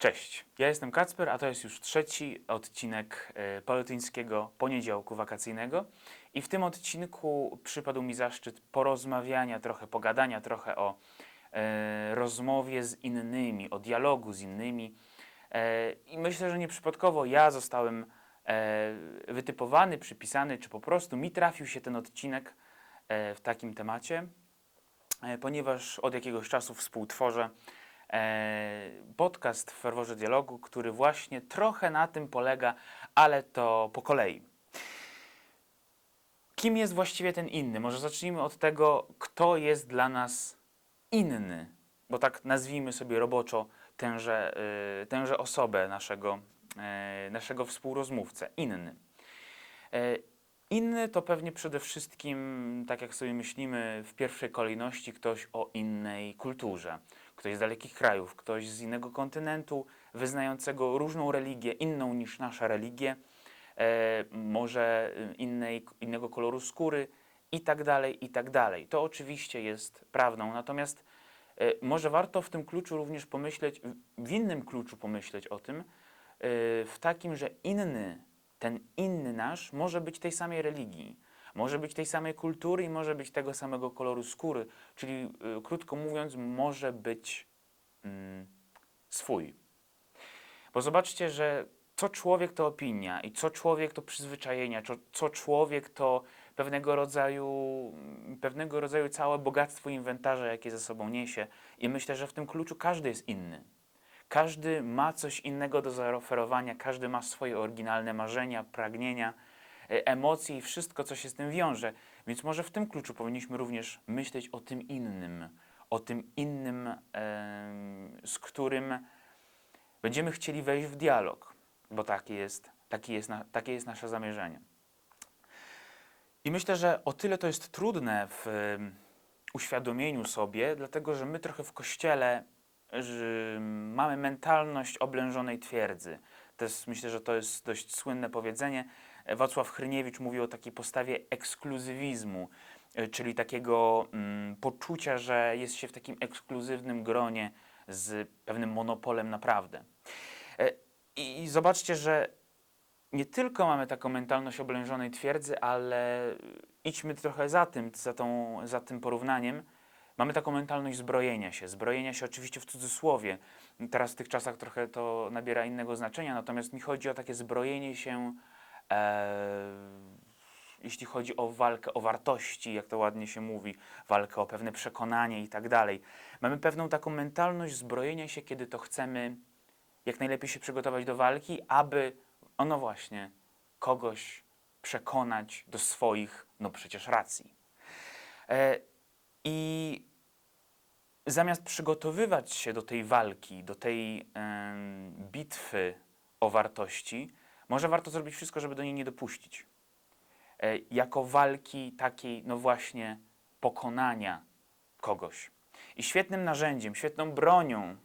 Cześć, ja jestem Kacper, a to jest już trzeci odcinek e, Polotyńskiego Poniedziałku Wakacyjnego. I w tym odcinku przypadł mi zaszczyt porozmawiania, trochę pogadania, trochę o e, rozmowie z innymi, o dialogu z innymi. E, I myślę, że nieprzypadkowo ja zostałem e, wytypowany, przypisany, czy po prostu mi trafił się ten odcinek e, w takim temacie, e, ponieważ od jakiegoś czasu współtworzę podcast w ferworze dialogu, który właśnie trochę na tym polega, ale to po kolei. Kim jest właściwie ten inny? Może zacznijmy od tego, kto jest dla nas inny, bo tak nazwijmy sobie roboczo tęże, y, tęże osobę naszego, y, naszego współrozmówcę. Inny. Inny to pewnie przede wszystkim, tak jak sobie myślimy, w pierwszej kolejności ktoś o innej kulturze, ktoś z dalekich krajów, ktoś z innego kontynentu, wyznającego różną religię, inną niż nasza religię, e, może innej, innego koloru skóry i tak dalej, i tak dalej. To oczywiście jest prawdą, natomiast e, może warto w tym kluczu również pomyśleć, w innym kluczu pomyśleć o tym, e, w takim, że inny, ten inny nasz może być tej samej religii, może być tej samej kultury i może być tego samego koloru skóry, czyli y, krótko mówiąc, może być mm, swój. Bo zobaczcie, że co człowiek to opinia i co człowiek to przyzwyczajenia, co, co człowiek to pewnego rodzaju, pewnego rodzaju całe bogactwo inwentarza, jakie ze sobą niesie. I myślę, że w tym kluczu każdy jest inny. Każdy ma coś innego do zaoferowania, każdy ma swoje oryginalne marzenia, pragnienia, e, emocje i wszystko, co się z tym wiąże. Więc może w tym kluczu powinniśmy również myśleć o tym innym, o tym innym, z którym będziemy chcieli wejść w dialog, bo taki jest, taki jest, takie jest nasze zamierzenie. I myślę, że o tyle to jest trudne w uświadomieniu sobie, dlatego że my trochę w kościele mamy mentalność oblężonej twierdzy. To jest, myślę, że to jest dość słynne powiedzenie. Wacław Hryniewicz mówi o takiej postawie ekskluzywizmu, czyli takiego mm, poczucia, że jest się w takim ekskluzywnym gronie z pewnym monopolem naprawdę. E, I, I zobaczcie, że nie tylko mamy taką mentalność oblężonej twierdzy, ale idźmy trochę za tym, za, tą, za tym porównaniem. Mamy taką mentalność zbrojenia się. Zbrojenia się oczywiście w cudzysłowie. Teraz w tych czasach trochę to nabiera innego znaczenia, natomiast mi chodzi o takie zbrojenie się, e, jeśli chodzi o walkę o wartości, jak to ładnie się mówi, walkę o pewne przekonanie i tak dalej. Mamy pewną taką mentalność zbrojenia się, kiedy to chcemy jak najlepiej się przygotować do walki, aby, o no właśnie, kogoś przekonać do swoich, no przecież racji. E, I zamiast przygotowywać się do tej walki, do tej bitwy o wartości, może warto zrobić wszystko, żeby do niej nie dopuścić. E, jako walki takiej, no właśnie, pokonania kogoś. I świetnym narzędziem, świetną bronią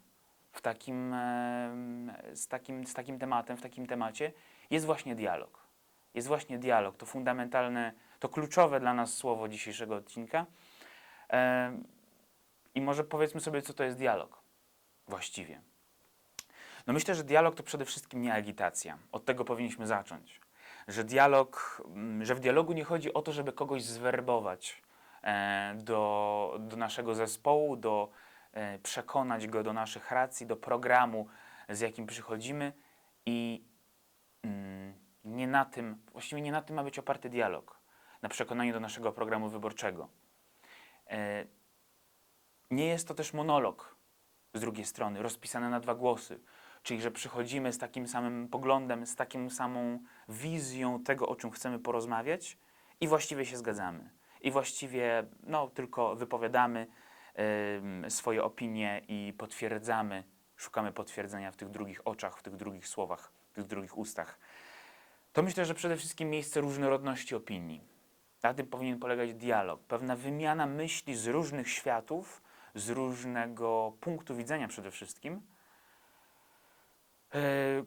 w takim, em, z, takim, z takim tematem, w takim temacie jest właśnie dialog. Jest właśnie dialog, to fundamentalne, to kluczowe dla nas słowo dzisiejszego odcinka. Em, I może powiedzmy sobie, co to jest dialog właściwie. No myślę, że dialog to przede wszystkim nie agitacja. Od tego powinniśmy zacząć. Że dialog, mm, że w dialogu nie chodzi o to, żeby kogoś zwerbować e, do, do naszego zespołu, do e, przekonać go do naszych racji, do programu, z jakim przychodzimy i mm, nie na tym, właściwie nie na tym ma być oparty dialog, na przekonaniu do naszego programu wyborczego. Nie jest to też monolog z drugiej strony, rozpisany na dwa głosy, czyli że przychodzimy z takim samym poglądem, z taką samą wizją tego, o czym chcemy porozmawiać i właściwie się zgadzamy. I właściwie no, tylko wypowiadamy em, swoje opinie i potwierdzamy, szukamy potwierdzenia w tych drugich oczach, w tych drugich słowach, w tych drugich ustach. To myślę, że przede wszystkim miejsce różnorodności opinii. Na tym powinien polegać dialog, pewna wymiana myśli z różnych światów, z różnego punktu widzenia przede wszystkim, e,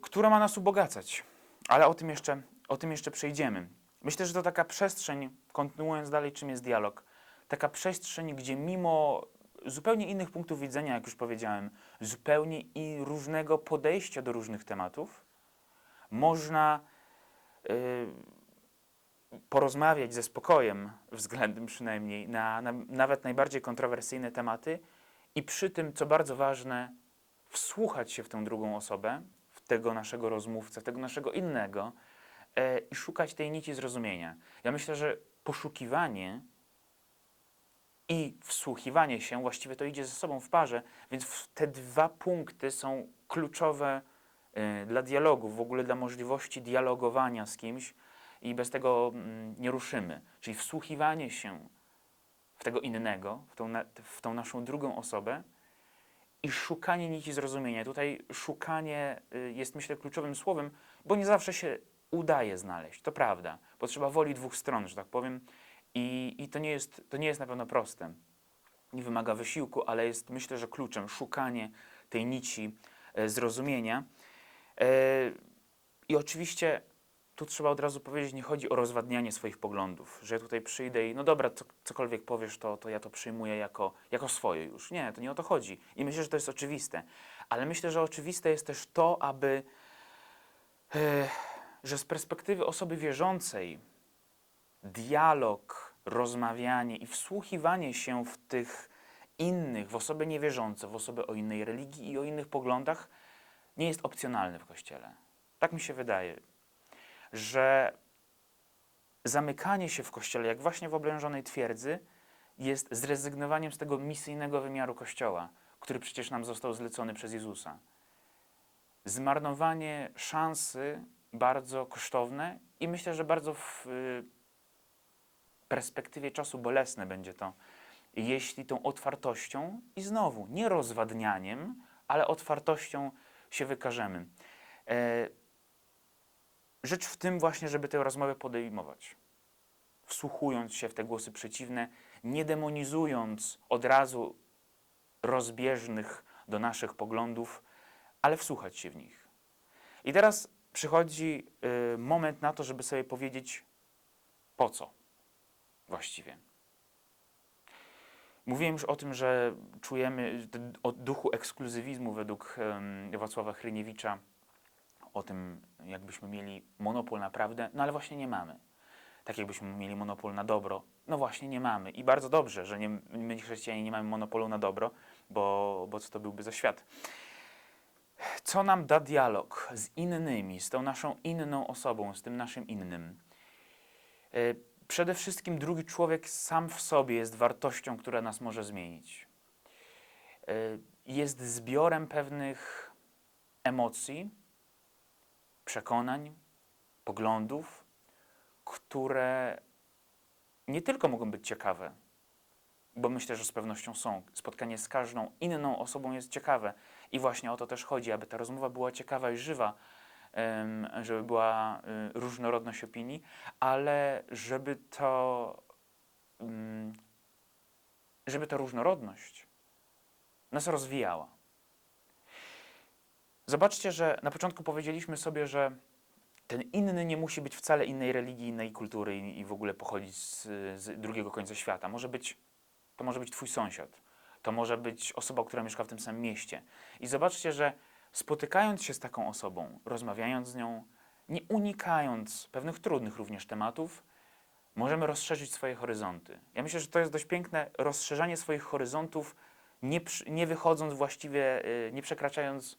która ma nas ubogacać. Ale o tym, jeszcze, o tym jeszcze przejdziemy. Myślę, że to taka przestrzeń, kontynuując dalej, czym jest dialog, taka przestrzeń, gdzie mimo zupełnie innych punktów widzenia, jak już powiedziałem, zupełnie i różnego podejścia do różnych tematów, można y, porozmawiać ze spokojem, względem przynajmniej, na, na nawet najbardziej kontrowersyjne tematy i przy tym, co bardzo ważne, wsłuchać się w tę drugą osobę, w tego naszego rozmówcę, w tego naszego innego e, i szukać tej nici zrozumienia. Ja myślę, że poszukiwanie i wsłuchiwanie się, właściwie to idzie ze sobą w parze, więc te dwa punkty są kluczowe y, dla dialogu, w ogóle dla możliwości dialogowania z kimś i bez tego mm, nie ruszymy. Czyli wsłuchiwanie się w tego innego, w tą, w tą naszą drugą osobę i szukanie nici zrozumienia. Tutaj szukanie y, jest myślę kluczowym słowem, bo nie zawsze się udaje znaleźć, to prawda. Potrzeba woli dwóch stron, że tak powiem. I, i to, nie jest, to nie jest na pewno proste. Nie wymaga wysiłku, ale jest myślę, że kluczem szukanie tej nici e, zrozumienia. E, I oczywiście tu trzeba od razu powiedzieć, nie chodzi o rozwadnianie swoich poglądów, że ja tutaj przyjdę i no dobra, co, cokolwiek powiesz, to, to ja to przyjmuję jako, jako swoje już. Nie, to nie o to chodzi. I myślę, że to jest oczywiste. Ale myślę, że oczywiste jest też to, aby, e, że z perspektywy osoby wierzącej, dialog, rozmawianie i wsłuchiwanie się w tych innych, w osoby niewierzące, w osoby o innej religii i o innych poglądach nie jest opcjonalny w Kościele. Tak mi się wydaje, że zamykanie się w Kościele, jak właśnie w oblężonej twierdzy, jest zrezygnowaniem z tego misyjnego wymiaru Kościoła, który przecież nam został zlecony przez Jezusa. Zmarnowanie szansy bardzo kosztowne i myślę, że bardzo w y, perspektywie czasu bolesne będzie to, jeśli tą otwartością i znowu nie rozwadnianiem, ale otwartością się wykażemy. Rzecz w tym właśnie, żeby tę rozmowę podejmować, wsłuchując się w te głosy przeciwne, nie demonizując od razu rozbieżnych do naszych poglądów, ale wsłuchać się w nich. I teraz przychodzi y, moment na to, żeby sobie powiedzieć, po co właściwie. Mówiłem już o tym, że czujemy o duchu ekskluzywizmu według em, Wacława Hryniewicza, o tym, jakbyśmy mieli monopol na prawdę, no ale właśnie nie mamy. Tak jakbyśmy mieli monopol na dobro, no właśnie nie mamy. I bardzo dobrze, że nie, my chrześcijanie nie mamy monopolu na dobro, bo, bo co to byłby za świat. Co nam da dialog z innymi, z tą naszą inną osobą, z tym naszym innym? E, Przede wszystkim drugi człowiek sam w sobie jest wartością, która nas może zmienić. E, Jest zbiorem pewnych emocji, przekonań, poglądów, które nie tylko mogą być ciekawe, bo myślę, że z pewnością są. Spotkanie z każdą inną osobą jest ciekawe i właśnie o to też chodzi, aby ta rozmowa była ciekawa i żywa, żeby była y, różnorodność opinii, ale żeby to, mm, żeby ta różnorodność nas rozwijała. Zobaczcie, że na początku powiedzieliśmy sobie, że ten inny nie musi być wcale innej religii, innej kultury i, w ogóle pochodzić z, z drugiego końca świata. Może być, to może być twój sąsiad. To może być osoba, która mieszka w tym samym mieście. I zobaczcie, że spotykając się z taką osobą, rozmawiając z nią, nie unikając pewnych trudnych również tematów, możemy rozszerzyć swoje horyzonty. Ja myślę, że to jest dość piękne rozszerzanie swoich horyzontów, nie, nie wychodząc właściwie, y, nie przekraczając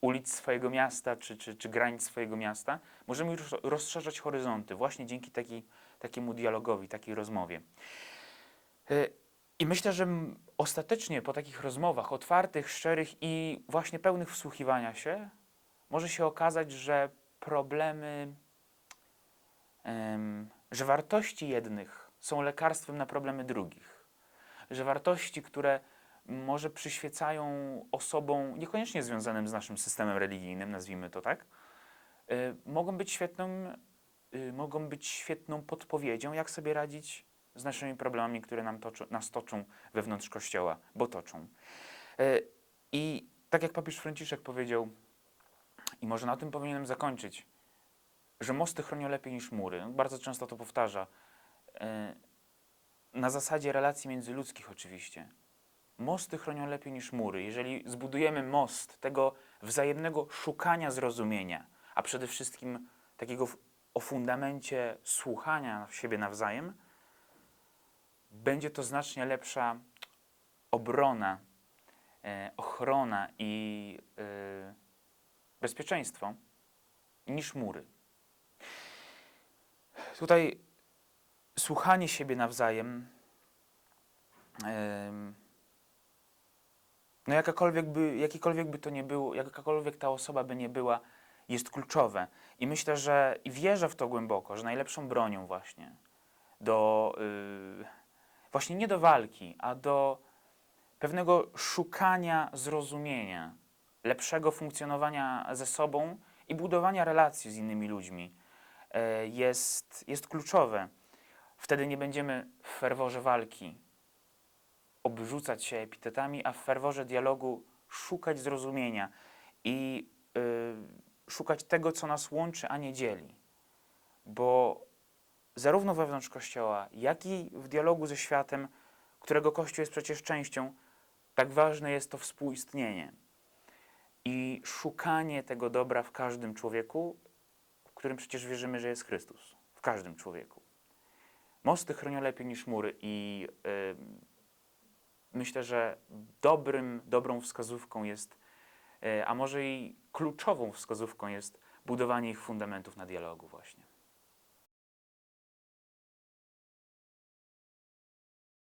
ulic swojego miasta czy, czy, czy granic swojego miasta. Możemy już rozszerzać horyzonty właśnie dzięki taki, takiemu dialogowi, takiej rozmowie. E, I myślę, że ostatecznie po takich rozmowach otwartych, szczerych i właśnie pełnych wsłuchiwania się, może się okazać, że problemy, em, że wartości jednych są lekarstwem na problemy drugich. Że wartości, które może przyświecają osobom niekoniecznie związanym z naszym systemem religijnym, nazwijmy to tak, y, mogą być świetną, y, mogą być świetną podpowiedzią, jak sobie radzić z naszymi problemami, które nam toczą, nas toczą wewnątrz Kościoła, bo toczą. Y, I tak jak papież Franciszek powiedział, i może na tym powinienem zakończyć, że mosty chronią lepiej niż mury. Bardzo często to powtarza. Na zasadzie relacji międzyludzkich oczywiście. Mosty chronią lepiej niż mury. Jeżeli zbudujemy most tego wzajemnego szukania zrozumienia, a przede wszystkim takiego o fundamencie słuchania siebie nawzajem, będzie to znacznie lepsza obrona, e, ochrona i e, bezpieczeństwo niż mury. Tutaj słuchanie siebie nawzajem, em, no jakakolwiek by, jakikolwiek by to nie było, jakakolwiek ta osoba by nie była, jest kluczowe. I myślę, że i wierzę w to głęboko, że najlepszą bronią właśnie do, y, właśnie nie do walki, a do pewnego szukania zrozumienia, lepszego funkcjonowania ze sobą i budowania relacji z innymi ludźmi e, jest, jest kluczowe. Wtedy nie będziemy w ferworze walki obrzucać się epitetami, a w ferworze dialogu szukać zrozumienia i y, szukać tego, co nas łączy, a nie dzieli. Bo zarówno wewnątrz Kościoła, jak i w dialogu ze światem, którego Kościół jest przecież częścią, tak ważne jest to współistnienie i szukanie tego dobra w każdym człowieku, w którym przecież wierzymy, że jest Chrystus. W każdym człowieku. Mosty chronią lepiej niż mury i y, myślę, że dobrym, dobrą wskazówką jest, y, a może i kluczową wskazówką jest budowanie ich fundamentów na dialogu właśnie.